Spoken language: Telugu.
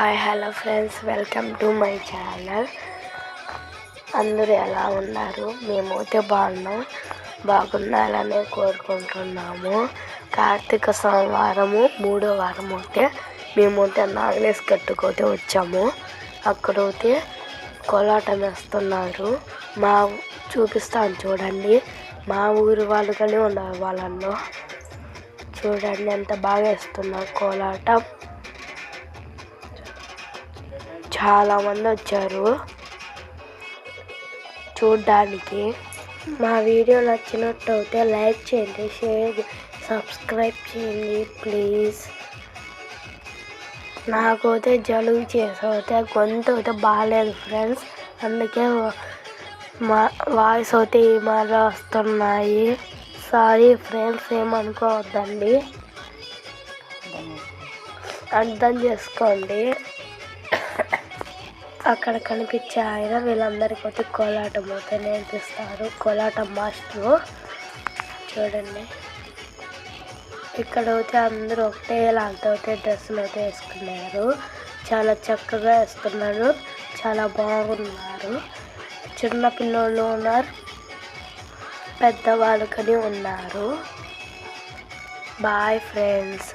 Hi hello friends welcome to my channel. అందరూ ఎలా ఉన్నారు? మేమైతే బాగున్నాం. బాగుండాలని కోరుకుంటున్నాము. కార్తీక సోమవారము మూడో వారం అయితే మేమైతే నాగలేసి కట్టుకోతే వచ్చాము. అక్కడైతే కోలాటం వేస్తున్నారు. మా చూపిస్తాను చూడండి. మా ఊరి వాళ్ళుగానే ఉన్నారు వాళ్ళల్లో చూడండి ఎంత బాగా వేస్తున్నారు కోలాటం. చాలామంది వచ్చారు. చూడ్డానికి. మా వీడియో నచ్చినట్టయితే లైక్ చేయండి షేర్ సబ్స్క్రైబ్ చేయండి ప్లీజ్. నాకైతే జలుబు చేసైతే గొంతు అయితే బాగాలేదు ఫ్రెండ్స్. అందుకే మా వాయిస్ అయితే ఈ మాట వస్తున్నాయి. సారీ ఫ్రెండ్స్ ఏమనుకోవద్దండి. అర్థం చేసుకోండి. అక్కడ కనిపించే ఆయన వీళ్ళందరికీ వచ్చి కోలాటం అయితే నేర్పిస్తారు. కోలాటం మాస్టరు. చూడండి. ఇక్కడ అయితే అందరూ ఒకటే లాంటి అయితే డ్రెస్సులు అయితే వేసుకున్నారు. చాలా చక్కగా వేస్తున్నారు. చాలా బాగున్నారు. చిన్న పిల్లోళ్ళు ఉన్నారు. పెద్దవాళ్ళు కానీ ఉన్నారు. Bye friends.